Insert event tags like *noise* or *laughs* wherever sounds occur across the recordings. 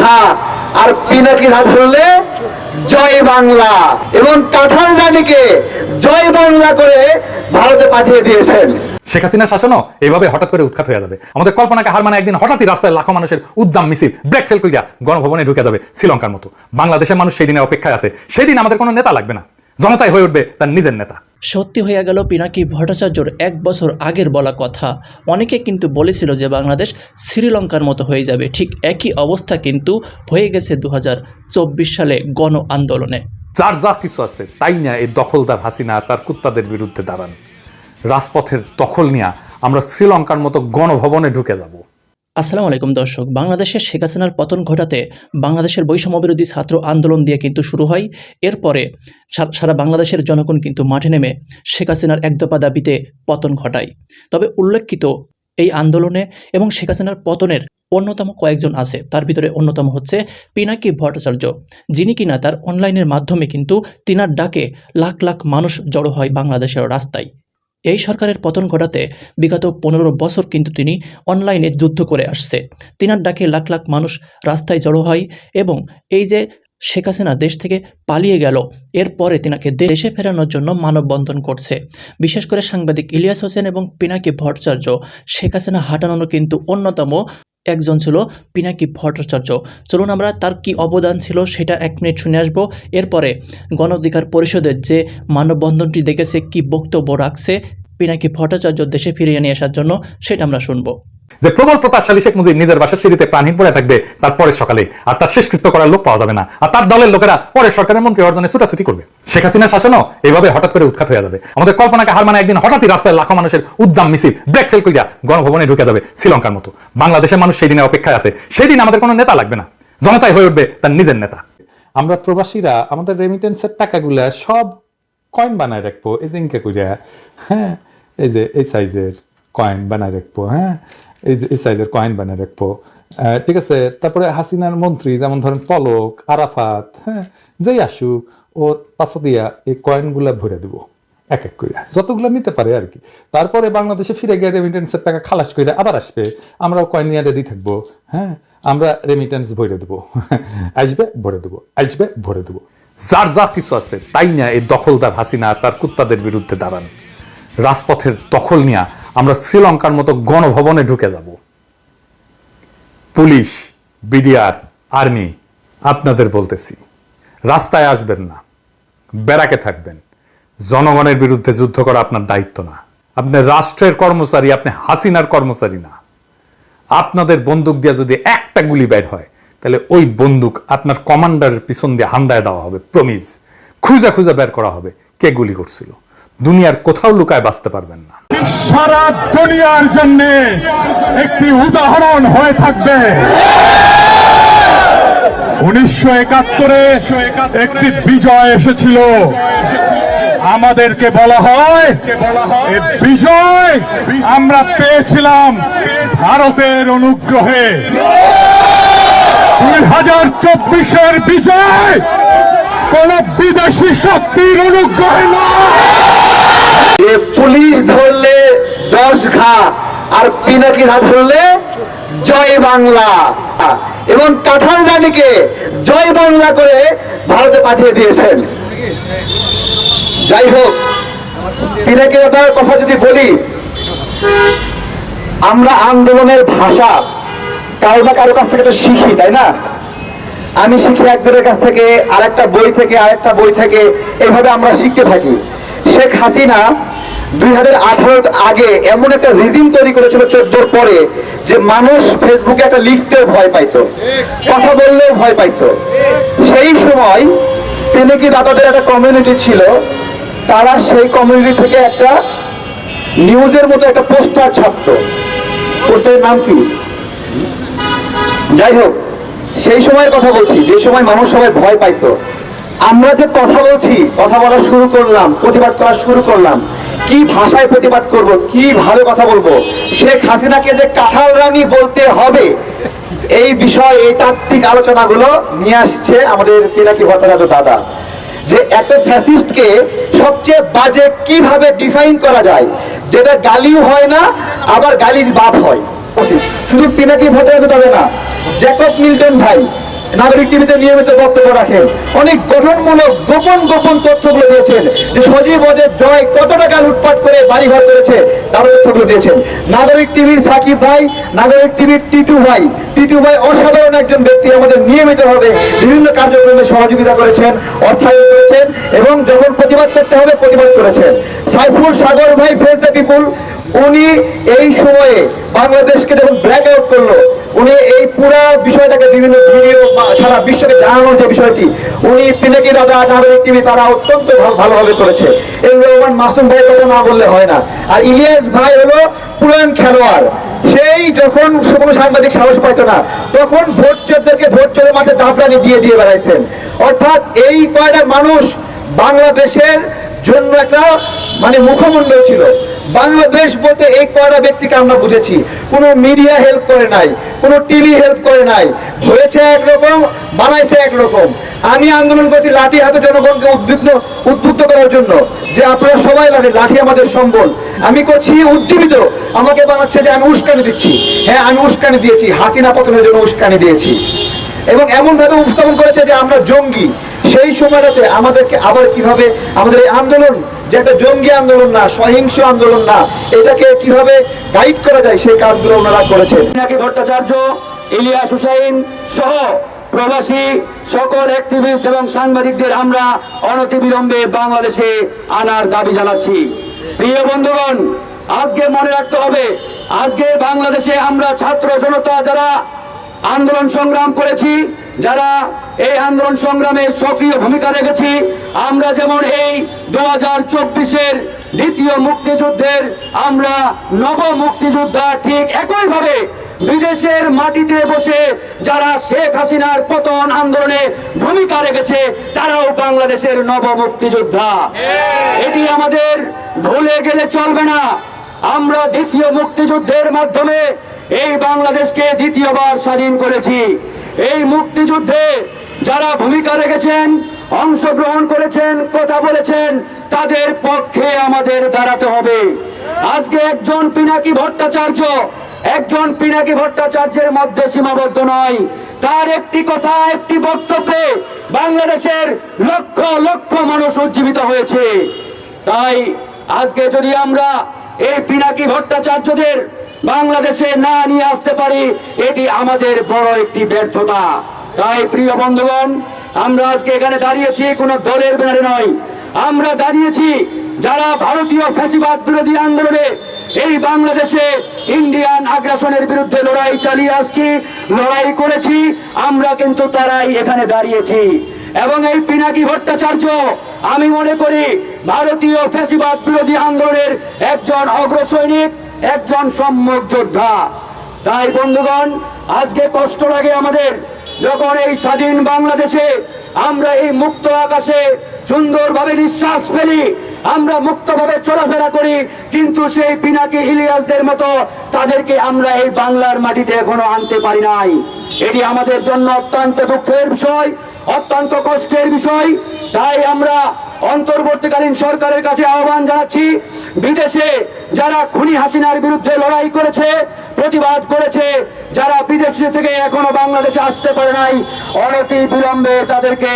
ঘা আর পিনাকি ঘা ধরলে জয় বাংলা। এবং কাঁঠাল রানীকে জয় বাংলা করে ভারতে পাঠিয়ে দিয়েছেন। শেখ হাসিনার শাসনও এইভাবে হঠাৎ করে উৎখাত হয়ে যাবে। আমাদের কল্পনাকে হার মানে একদিন হঠাৎই রাস্তায় লাখো মানুষের উদ্দাম মিছিল ব্রেক ফেল করিয়া গণভবনে ঢুকে যাবে শ্রীলঙ্কার মতো। বাংলাদেশের মানুষ সেই দিনে অপেক্ষায় আছে। সেই দিন আমাদের কোনো নেতা লাগবে না। জনতাই হয়ে উঠবে তার নিজের নেতা। সত্যি হয়ে গেল পিনাকি ভট্টাচার্যর এক বছর আগের বলা কথা। অনেকে কিন্তু বলেছিল যে বাংলাদেশ শ্রীলঙ্কার মতো হয়ে যাবে। ঠিক একই অবস্থা কিন্তু হয়ে গেছে দু হাজার চব্বিশ সালে গণ আন্দোলনে। যার যা কিছু আছে, তাই না এই দখলদার হাসিনা তার কুত্তাদের বিরুদ্ধে দাঁড়ান। রাজপথের দখল নিয়ে আমরা শ্রীলঙ্কার মতো গণভবনে ঢুকে যাব। আসসালামু আলাইকুম দর্শক বাংলাদেশের শেখ হাসিনার পতন ঘটাতে বাংলাদেশের বৈষম্য বিরোধী ছাত্র আন্দোলন দিয়ে কিন্তু শুরু হয়। এরপরে সারা বাংলাদেশের জনগণ কিন্তু মাঠে নেমে শেখ হাসিনার এক দফা দাবিতে পতন ঘটায়। তবে উল্লেখিত এই আন্দোলনে এবং শেখ হাসিনার পতনের অন্যতম কয়েকজন আছে, তার ভিতরে অন্যতম হচ্ছে পিনাকি ভট্টাচার্য, যিনি কিনা তার অনলাইনের মাধ্যমে কিন্তু তিনার ডাকে লাখ লাখ মানুষ জড়ো হয় বাংলাদেশের রাস্তায়। এই সরকারের পতন ঘটাতে বিগত পনেরো বছর কিন্তু তিনি অনলাইনে যুদ্ধ করে আসছে। তিনার ডাকে লাখ লাখ মানুষ রাস্তায় জড়ো হয় এবং এই যে শেখ হাসিনা দেশ থেকে পালিয়ে গেল, এরপরে তিনাকে দেশে ফেরানোর জন্য মানববন্ধন করছে। বিশেষ করে সাংবাদিক ইলিয়াস হোসেন এবং পিনাকি ভট্টাচার্য শেখ হাসিনা হাঁটানোর কিন্তু অন্যতম একজন ছিল পিনাকি ভট্টাচার্য। চলুন আমরা তার কি অবদান ছিল সেটা এক মিনিট শুনে আসব। এরপরে গণ অধিকার পরিষদের যে মানববন্ধনটি দেখেছে, কি বক্তব্য রাখছে পিনাকি ভট্টাচার্য দেশে ফিরিয়ে নিয়ে আসার জন্য সেটা আমরা শুনব। যে প্রবল প্রতাপশালী শেখ মুজিব নিজের বাসার সিঁড়িতে প্রাণহীন পড়ে থাকবে তার পরের সকালে। আর তার শেষকৃত্য করার লোক পাওয়া যাবে না। আর তার দলের লোকেরা পরের সরকারের মন্ত্রী অর্জনে ছুটাছুটি করবে। শেখ হাসিনার শাসনও এইভাবে হঠাৎ করে উৎখাত হয়ে যাবে। আমাদের কল্পনাকে হার মানে একদিন হঠাৎই রাস্তায় লাখো মানুষের উদ্দাম মিছিল ব্রেক ফেল করিয়া গণভবনে ঢুকে যাবে শ্রীলঙ্কার মতো। বাংলাদেশের মানুষ সেই দিনে অপেক্ষায় আছে। সেই দিন আমাদের কোনো নেতা লাগবে না। জনতাই হয়ে উঠবে তার নিজের নেতা। আমরা প্রবাসীরা আমাদের রেমিটেন্সের টাকাগুলা সব কয়েন বানায় রাখব এই করিয়া হ্যাঁ এই যে এই সাইজের কয়েন বানায় রাখব হ্যাঁ এই যে এই সাইজের কয়েন বানায় রাখব ঠিক আছে, তারপরে হাসিনার মন্ত্রী, যেমন ধরেন পলক, আরাফাত হ্যাঁ? যেই আসুক, ও পাশা দিয়া এই কয়েনগুলা ভরে দেবো, এক এক করে যতগুলো নিতে পারে আর কি। তারপরে বাংলাদেশে ফিরে গিয়ে রেমিটেন্সের টাকা খালাস করে আবার আসবে। আমরাও কয়েন নিয়ে রেডি থাকব হ্যাঁ? আমরা রেমিটেন্স ভরে দেবো, *laughs* আসবে, ভরে দেবো, আসবে, ভরে দেবো। যার যা কিছু আছে, তাই না এই দখলদার হাসিনা তার কুত্তাদের বিরুদ্ধে দাঁড়ান? রাজপথের দখল নিয়ে আমরা শ্রীলঙ্কার মতো গণভবনে ঢুকে যাব। পুলিশ, বিডিআর, আর্মি, আপনাদের বলতেছি, রাস্তায় আসবেন না, ব্যারাকে থাকবেন। জনগণের বিরুদ্ধে যুদ্ধ করা আপনার দায়িত্ব না। আপনি রাষ্ট্রের কর্মচারী, আপনি হাসিনার কর্মচারী না। আপনাদের বন্দুক দিয়ে যদি একটা গুলি বের হয়, তাহলে ওই বন্দুক আপনার কমান্ডারের পিছন দিয়ে হান্দায় দেওয়া হবে, প্রমিজ। খুঁজে খুঁজে বের করা হবে, কে গুলি করছিল। দুনিয়ার কোথাও লুকায় বাঁচতে পারবেন না। সারা দুনিয়ার জন্য একটি উদাহরণ হয়ে থাকবে। উনিশশো একাত্তরে একটি বিজয় এসেছিল। আমাদেরকে বলা হয় বিজয় আমরা পেয়েছিলাম ভারতের অনুগ্রহে। দুই হাজার চব্বিশের বিজয় কোন বিদেশি শক্তির অনুগ্রহে নয়। পুলিশ ধরলে দশ ঘা আর পিনাকি ঘা ধরলে জয় বাংলা। এবং কাঁঠাল রানীকে জয় বাংলা করে ভারতে পাঠিয়ে দিয়েছেন। যাই হোক পিনাকি দাদার কথা যদি বলি, আমরা আন্দোলনের ভাষা কারও না কারও কাছ থেকে তো শিখি, তাই না? আমি শিখি একজনের কাছ থেকে, আরেকটা বই থেকে, আরেকটা বই থেকে এইভাবে আমরা শিখতে থাকি। শেখ হাসিনা দুই হাজার আগে এমন একটা রিজিম তৈরি করেছিল চোদ্দোর পরে যে মানুষ ফেসবুকে একটা লিখতেও ভয় পাইতো, কথা বললেও ভয় পাইতো। সেই সময় পিনিকি দাদাদের একটা কমিউনিটি ছিল, তারা সেই কমিউনিটি থেকে একটা নিউজের মতো একটা পোস্টার ছাপতো। পোস্টারের নাম কি? যাই হোক, সেই সময়ের কথা বলছি, যে সময় মানুষ সবাই ভয় পাইতো। আমরা যে কথা বলছি, কথা বলা শুরু করলাম, প্রতিবাদ করা শুরু করলাম, কি ভাষায় প্রতিবাদ করব, কি ভাবে কথা বলব, শেখ হাসিনাকে যে কাঁঠাল রানী বলতে হবে, এই বিষয়ে এই তাত্ত্বিক আলোচনাগুলো নিয়ে আসছে আমাদের পিনাকি ভট্টাচার্য দাদা। যে একটা ফ্যাসিস্টকে সবচেয়ে বাজে কীভাবে ডিফাইন করা যায়, যেটা গালিও হয় না, আবার গালির বাপ হয়। শুধু পিনাকি ভট্টাচার্য তবে না, জ্যাকব মিল্টন ভাই নাগরিক টিভিতে নিয়মিত বক্তব্য রাখেন। অনেক গঠনমূলক গোপন গোপন তথ্যগুলো দিয়েছেন। যে সজীব ওদের জয় কত টাকা লুটপাট করে বাড়িঘর করেছে তার তথ্যগুলো দিয়েছেন। নাগরিক টিভির সাকিব ভাই, নাগরিক টিভির টিটু ভাই। টিটু ভাই অসাধারণ একজন ব্যক্তি আমাদের নিয়মিতভাবে বিভিন্ন কার্যক্রমে সহযোগিতা করেছেন, অর্থায়ন করেছেন এবং যখন প্রতিবাদ করতে হবে, প্রতিবাদ করেছেন। সাইফুল সাগর ভাই ফেস দ্য পিপুল উনি এই সময়ে বাংলাদেশকে যখন ব্ল্যাক আউট করল উনি এই পুরো বিষয়টাকে বিভিন্ন ভিডিও সারা বিশ্বকে জানানোর যে বিষয়টি, উনি পিনাকি দাদা, নাগরিক টিভি, তারা অত্যন্ত ভালোভাবে করেছে। এই রহমান মাসুম ভাইয়ের কথা না বললে হয় না। আর ইলিয়াস ভাই হলো পুরান খেলোয়াড়। সেই যখন কোনো সাংবাদিক সাহস পাইতো না, তখন ভোট চোরদেরকে ভোট চোরের মাঠে দাপড়ানি দিয়ে দিয়ে বেড়াইছেন। অর্থাৎ এই কয়টা মানুষ বাংলাদেশের জন্য একটা মানে মুখমণ্ডল ছিল। বাংলাদেশ বলতে এই কয়টা ব্যক্তিকে আমরা বুঝেছি। কোনো মিডিয়া হেল্প করে নাই, কোনো টিভি হেল্প করে নাই। হয়েছে একরকম, বানাইছে একরকম। আমি আন্দোলন করছি লাঠি হাতে জনগণকে উদ্বিগ্ন উদ্বুদ্ধ করার জন্য। যে আপনারা সবাই লাঠি লাঠি আমাদের সম্বল। আমি করছি উজ্জীবিত। আমাকে বানাচ্ছে যে আমি উস্কানি দিচ্ছি। হ্যাঁ আমি উস্কানি দিয়েছি। হাসিনা পতনের জন্য উস্কানি দিয়েছি। এবং এমন ভাবে উপস্থাপন করেছে যে আমরা জঙ্গি। সেই সময়টাতে আমাদেরকে আবার কীভাবে আমাদের এই আন্দোলন যে একটা জঙ্গি আন্দোলন না, সহিংস আন্দোলন না, এটাকে কীভাবে গাইড করা যায়, সেই কাজগুলো ওনারা করেছেন। ভট্টাচার্য, ইলিয়াস হুসাইন সহ প্রবাসী সকল অ্যাক্টিভিস্ট এবং সাংবাদিকদের আমরা অনতিবিলম্বে বাংলাদেশে আনার দাবি জানাচ্ছি। প্রিয় বন্ধুগণ, আজকে মনে রাখতে হবে, আজকে বাংলাদেশে আমরা ছাত্র জনতা যারা আন্দোলন সংগ্রাম করেছি যারা এই আন্দোলন সংগ্রামে সক্রিয় ভূমিকা রেখেছি আমরা যেমন এই দু হাজার চব্বিশের দ্বিতীয় মুক্তিযুদ্ধের আমরা নব মুক্তিযোদ্ধা ঠিক একইভাবে বিদেশের মাটিতে বসে যারা শেখ হাসিনার পতন আন্দোলনে ভূমিকা রেখেছে তারাও বাংলাদেশের নব মুক্তিযোদ্ধা। এটি আমাদের ভুলে গেলে চলবে না। আমরা দ্বিতীয় মুক্তিযুদ্ধের মাধ্যমে এই বাংলাদেশকে দ্বিতীয়বার স্বাধীন করেছি। এই মুক্তিযুদ্ধে যারা ভূমিকা রেখেছেন, অংশগ্রহণ করেছেন, কথা বলেছেন, তাদের পক্ষে আমাদের দাঁড়াতে হবে। আজকে একজন পিনাকি ভট্টাচার্য, একজন পিনাকি ভট্টাচার্যের মধ্যে সীমাবদ্ধ নয়। তার একটি কথা, একটি বক্তব্যে বাংলাদেশের লক্ষ লক্ষ মানুষ উজ্জীবিত হয়েছে। তাই আজকে যদি আমরা এই পিনাকি ভট্টাচার্যদের বাংলাদেশে না নিয়ে আসতে পারি, এটি আমাদের বড় একটি ব্যর্থতা। তাই প্রিয় বন্ধুগণ, আমরা আজকে এখানে দাঁড়িয়েছি, কোনো দলের ব্যানারে নয়। আমরা দাঁড়িয়েছি যারা ভারতীয় ফ্যাসিবাদ বিরোধী আন্দোলনে এই বাংলাদেশে ইন্ডিয়ান আগ্রাসনের বিরুদ্ধে লড়াই চালিয়ে আসছি, লড়াই করেছি, আমরা কিন্তু তারাই এখানে দাঁড়িয়েছি। এবং এই পিনাকি ভট্টাচার্য, আমি মনে করি, ভারতীয় ফ্যাসিবাদ বিরোধী আন্দোলনের একজন অগ্রসৈনিক একজন সম্মুখ যোদ্ধা। তাই বন্ধুগণ, আজকে কষ্ট লাগে আমাদের যখন এই স্বাধীন বাংলাদেশে আমরা এই মুক্ত আকাশে সুন্দরভাবে নিঃশ্বাস ফেলি, আমরা মুক্তভাবে চলাফেরা করি, কিন্তু সেই পিনাকি ইলিয়াসদের মতো তাদেরকে আমরা এই বাংলার মাটিতে এখনও আনতে পারি নাই। এটি আমাদের জন্য অত্যন্ত দুঃখের বিষয়, অত্যন্ত কষ্টের বিষয়। তাই আমরা অন্তর্বর্তীকালীন সরকারের কাছে আহ্বান জানাচ্ছি, বিদেশে যারা খুনি হাসিনার বিরুদ্ধে লড়াই করেছে, প্রতিবাদ করেছে, যারা বিদেশ থেকে এখনও বাংলাদেশে আসতে পারে নাই, অনতি বিলম্বে তাদেরকে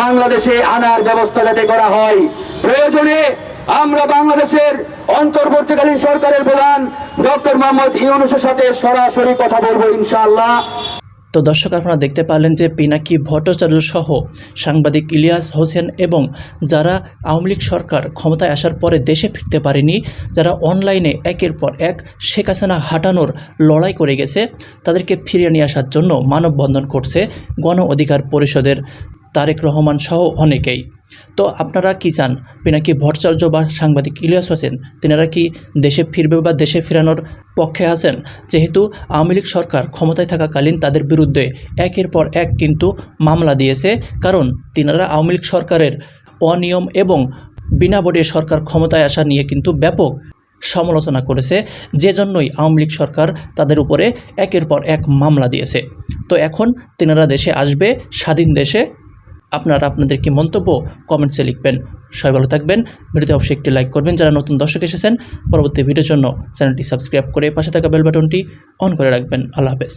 বাংলাদেশে আনার ব্যবস্থা যাতে করা হয়। প্রয়োজনে আমরা বাংলাদেশের অন্তর্বর্তীকালীন সরকারের প্রধান ডক্টর মোহাম্মদ ইউনুসের সাথে সরাসরি কথা বলব ইনশাআল্লাহ। তো দর্শক, আপনারা দেখতে পারলেন যে পিনাকি ভট্টাচার্য সহ সাংবাদিক ইলিয়াস হোসেন এবং যারা আওয়ামী লীগ সরকার ক্ষমতায় আসার পরে দেশে ফিরতে পারেনি, যারা অনলাইনে একের পর এক শেখ হাসিনা হাঁটানোর লড়াই করে গেছে, তাদেরকে ফিরিয়ে নিয়ে আসার জন্য মানববন্ধন করছে গণ অধিকার পরিষদের তারেক রহমান সহ অনেকেই। তো আপনারা কি চান? পিনাকি ভট্টাচার্য বা সাংবাদিক ইলিয়াস হোসেন, তিনারা কি দেশে ফিরবে বা দেশে ফেরানোর পক্ষে আছেন? যেহেতু আওয়ামী লীগ সরকার ক্ষমতায় থাকাকালীন তাদের বিরুদ্ধে একের পর এক কিন্তু মামলা দিয়েছে, কারণ তিনারা আওয়ামী লীগ সরকারের অনিয়ম এবং বিনা ভোটে সরকার ক্ষমতায় আসা নিয়ে কিন্তু ব্যাপক সমালোচনা করেছে। যে জন্যই আওয়ামী লীগ সরকার তাদের উপরে একের পর এক মামলা দিয়েছে। তো এখন তিনারা দেশে আসবে, স্বাধীন দেশে আপনারা আপনাদের কি মন্তব্য কমেন্টসে লিখবেন। সবাই ভালো থাকবেন। ভিডিওতে অবশ্যই একটি লাইক করবেন। যারা নতুন দর্শক এসেছেন, পরবর্তী ভিডিওর জন্য চ্যানেলটি সাবস্ক্রাইব করে পাশে থাকা বেল বাটনটি অন করে রাখবেন। আল্লাহ হাফেজ।